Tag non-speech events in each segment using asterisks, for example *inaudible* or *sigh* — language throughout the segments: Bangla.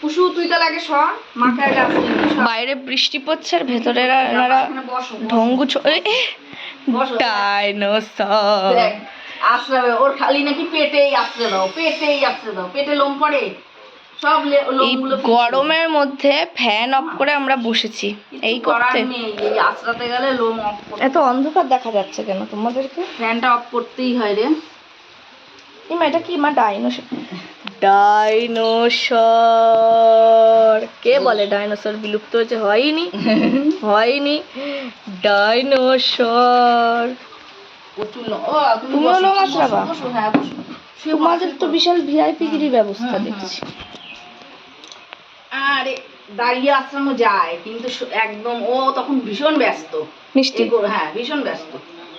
পুষু তুই তাহলে আগে সর। আসতে সর। বাইরে বৃষ্টি পড়ছে আর ভেতরে এনারা। ঢঙ্গু। ডাইনোসর। ওর খালি নাকি পেটেই আশ্রে দাও পেটেই দাও পেটে লোম পড়ে। সব এই লোমগুলো গরমের মধ্যে ফ্যান অফ করে আমরা বসেছি এই করতে। এই গেলে লোম অফ এত অন্ধকার দেখা যাচ্ছে কেন তোমাদেরকে? ফ্যানটা অফ করতেই হয় রে। ইমা এটা কি? মা ডাইনোসর। ডাইনোসর। কে বলে ডাইনোসর? বিলুপ্ত হয়েছে? হয়নি। *laughs* হয়নি। ডাইনোসর। তুমিও? বসো, হ্যাঁ, তোমাদের তো বিশাল ভিআইপি গিরি ব্যবস্থা হুম, হুম। দেখছি। আরে দাঁড়িয়ে আশ্রানো যায় কিন্তু একদম ও তখন ভীষণ ব্যস্ত। মিষ্টি? হ্যাঁ ভীষণ ব্যস্ত।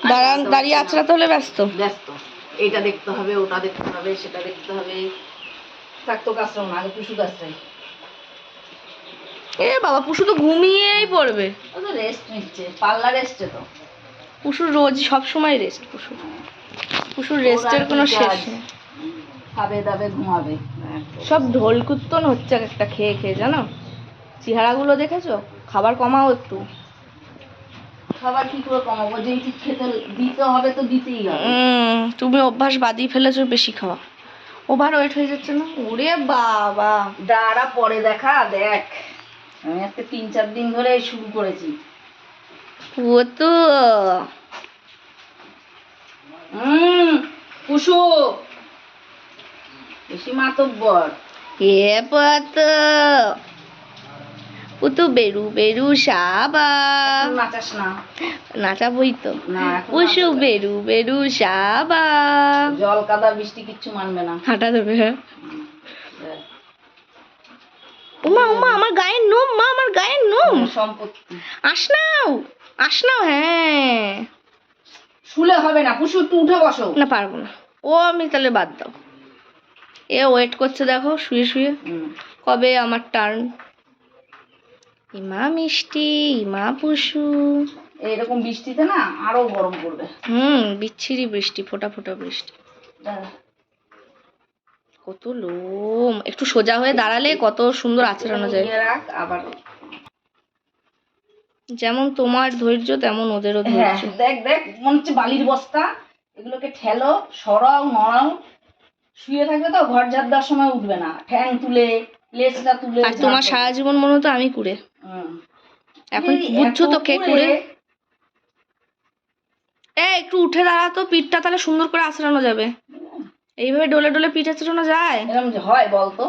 দাঁড়ান দাঁড়িয়ে আচ্ছা, হলে ব্যস্ত। ব্যস্ত। এটা দেখতে হবে ওটা দেখতে হবে সেটা দেখতে হবে। থাকতো কাজটাও না আগে পুষু কাজটাই এ বাবা পুষু তো ঘুমিয়েই পড়বে। ও তো রেস্ট নিচ্ছে পাল্লা রেস্টে তো। পুষুর রোজ সব সময় রেস্ট পুষুর পুষুর রেস্টের কোনো শেষ নেই। খাবে দাবে ঘুমাবে। সব ঢোল কুত্তন হচ্ছে এক একটা খেয়ে খেয়ে জানো? চেহারাগুলো দেখেছ? খাবার কমাও একটু। খাবার কি করে কমাবো? যেই খেতে দিতে হবে তো দিতেই হবে। তুমি অভ্যাস বাদিয়ে ফেলেছো বেশি খাওয়া। ওভার ওয়েট হয়ে যাচ্ছে না। ওরে বাবা। দাঁড়া পরে দেখা দেখ। আমি আজকে তিন চার দিন ধরে শুরু করেছি। ও তো। হুম কুসু। বেশি মাতব্বর। এ পত। ও তো বেরু বেরু সাবা। নাচাস না। নাচাবই তো। নাচাবে। বেরু বেরু সাবা। জল কাদা বৃষ্টি কিচ্ছু মানবে না। হাঁটা দেবে হ্যাঁ। উমা উমা আমার গায়ের নোম মা আমার গায়ের নোম। সম্পত্তি। আসনাও আসনাও হ্যাঁ। শুলে হবে না কুসু একটু উঠে বসো। না পারব না। ও আমি তাহলে বাদ দাও। এ ওয়েট করছে দেখো শুয়ে শুয়ে। কবে আমার টার্ন ইমা মিষ্টি ইমা পশু। এইরকম বৃষ্টিতে না আরও গরম পড়বে। হুম বিচ্ছিরি বৃষ্টি ফোটা ফোটা বৃষ্টি। কত লোম। একটু সোজা হয়ে দাঁড়ালে কত সুন্দর আচরানো যায়। আবার যেমন তোমার ধৈর্য তেমন ওদেরও হ্যাঁ ধৈর্য দেখ দেখ মনে হচ্ছে বালির বস্তা। এগুলোকে ঠেলো সরাও নড়াও। শুয়ে থাকবে তো ঘর ঝাড় দেওয়ার সময় উঠবে না। ঠ্যাং তুলে লেজটা তুলে আর তোমার সারা জীবন মনে হতো আমি কুড়ে। এখন বুঝছ তো কে কুড়ে, এ একটু উঠে দাঁড়াতো পিঠটা তাহলে সুন্দর করে আঁচড়ানো যাবে। এইভাবে ডলে ডলে পিঠ আঁচড়ানো যায়? এরম যে হয় বলতো।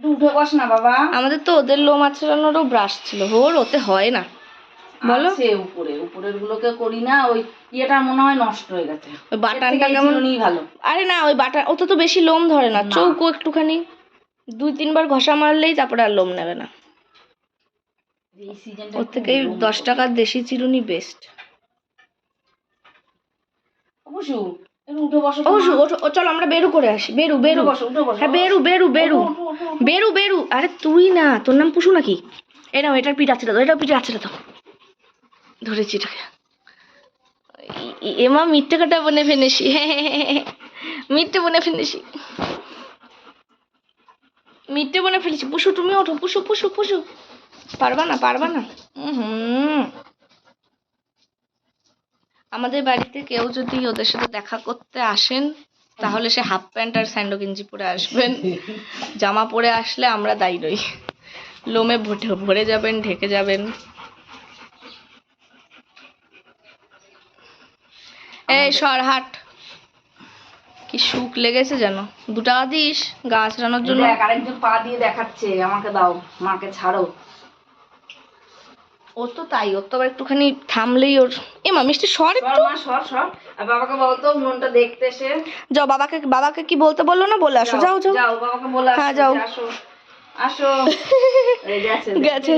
উঠে বস না বাবা। আমাদের তো ওদের লোম আঁচড়ানোরও ব্রাশ ছিল। ওর ওতে হয় না। বলো। আছে উপরে। উপরের গুলোকে করি না ওই ইয়েটা মনে হয় নষ্ট হয়ে গেছে। ওই বাটানটা কেমন? ভালো। আরে না ওই বাটা ওতে তো বেশি লোম ধরে না। চৌকো একটুখানি। দুই তিনবার ঘষা মারলেই তারপরে আর লোম নেবে না। ওর থেকে দশ টাকার দেশি চিরুনি বেস্ট অবশ্য একটু উঠে বসো ও ওঠো ও চলো আমরা বেরু করে আসি। বেরু বেরু। হ্যাঁ বেরু বেরু বেরু। বেরু বেরু। আরে তুই না তোর নাম পুষু নাকি? এ নাও এটার পিঠ আছে এটার পিঠে আছে দাও ধরেছি এটাকে। এমা মিথ্যে কাটা বনে ফেলেছি। মিথ্যে বনে ফেলেছি। মিথ্যে বনে ফেলেছি। পুষু, তুমি ওঠো, পুষু পুষু পুষু। পারবা না পারবা না। হুম আমাদের বাড়িতে কেউ যদি ওদের সাথে দেখা করতে আসেন, তাহলে সে হাফ প্যান্ট আর স্যান্ডো গেঞ্জি পরে আসবেন। জামা পরে আসলে আমরা দায়ী রই। লোমে ভরে যাবেন, ঢেকে যাবেন। এই সর হাট কি সুখ লেগেছে যেন? দু টাকা দিস গা আছড়ানোর জন্য। আরেকজন পা দিয়ে দেখাচ্ছে আমাকে দাও মাকে ছাড়ো। ও তো তাই ওর তো আবার একটুখানি থামলেই ওর এ মা মিষ্টি সর একটু। সর সর। আর বাবাকে বলতো মনটা দেখতে এসে। যাও বাবাকে বাবাকে কি বলতে বলল না? বলে আসো যাও যাও। যাও বাবাকে বলে আসো হ্যাঁ, যাও। আসো। আসো। এই গেছে *laughs* গেছে।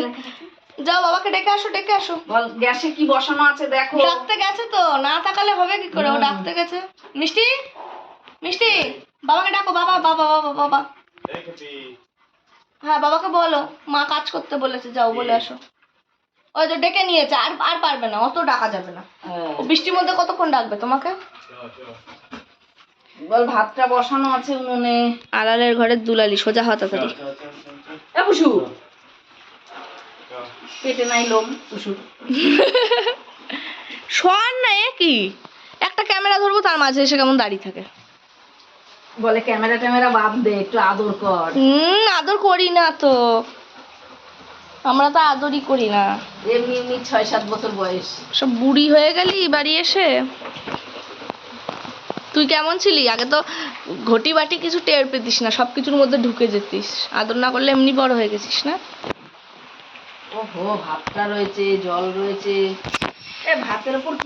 যাও বাবাকে ডেকে আসো ডেকে আসো। বল গ্যাসে কি বসানো আছে দেখো। ডাকতে গেছে তো না তাকালে হবে কি করে? ও ডাকতে গেছে। মিষ্টি? মিষ্টি বাবাকে ডাকো বাবা বাবা বাবা বাবা। হ্যাঁ বাবাকে বলো মা কাজ করতে বলেছে যাও বলে আসো। ওই তো ডেকে নিয়েছে আর আর পারবে না অত ডাকা যাবে না। হ্যাঁ। ও বৃষ্টির মধ্যে কতক্ষণ ডাকবে তোমাকে? বল ভাতটা বসানো আছে উনুনে। আড়ালের ঘরের দুলালি সোজা হওয়া তাড়াতাড়ি পুষু পেটে নাই লোম পুষু শোয়ার না এ কি? একটা ক্যামেরা ধরবো তার মাঝে এসে কেমন দাঁড়িয়ে থাকে। বলে ক্যামেরা ট্যামেরা বাদ দে একটু আদর কর। হুম আদর করি না তো। আমরা তো আদরই করি না। এমনি এমনি ছয় সাত বছর বয়স। সব বুড়ি হয়ে গেলি বাড়ি এসে? তুই কেমন ছিলি? আগে তো ঘটি বাটি কিছু টের পেতিস না সব কিছুর মধ্যে ঢুকে যেতিস। আদর না করলে এমনি বড় হয়ে গেছিস না? ওহো ভাতটা রয়েছে জল রয়েছে। এ ভাতের উপর